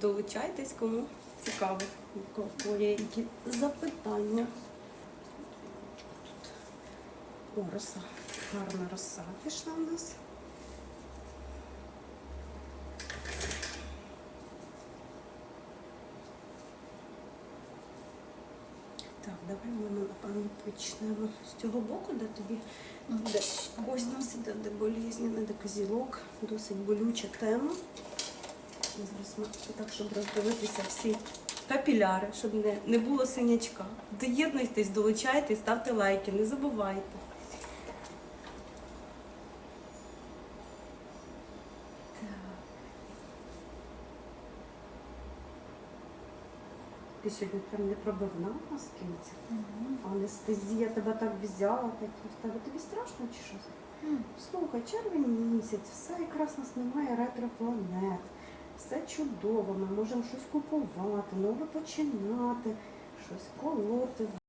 долучайтесь, кому цікаво. У кого є які запитання. Тут О, роса. Гарна роса пішла у нас. Так, давай ми напевно почнемо з цього боку, де тобі де кость носить, де, болізняна, де козілок, досить болюча тема. Так, щоб роздивитися всі капіляри, щоб не, не було синячка. Доєднуйтесь, долучайтесь, ставте лайки, не забувайте. Ти сьогодні прям не пробивна наскільки? Анестезія тебе так взяла, так в тебе тобі страшно чи що? Слухай, червень місяць, все якраз нас немає ретропланет. Все чудово, ми можемо щось купувати, нове починати, щось колоти,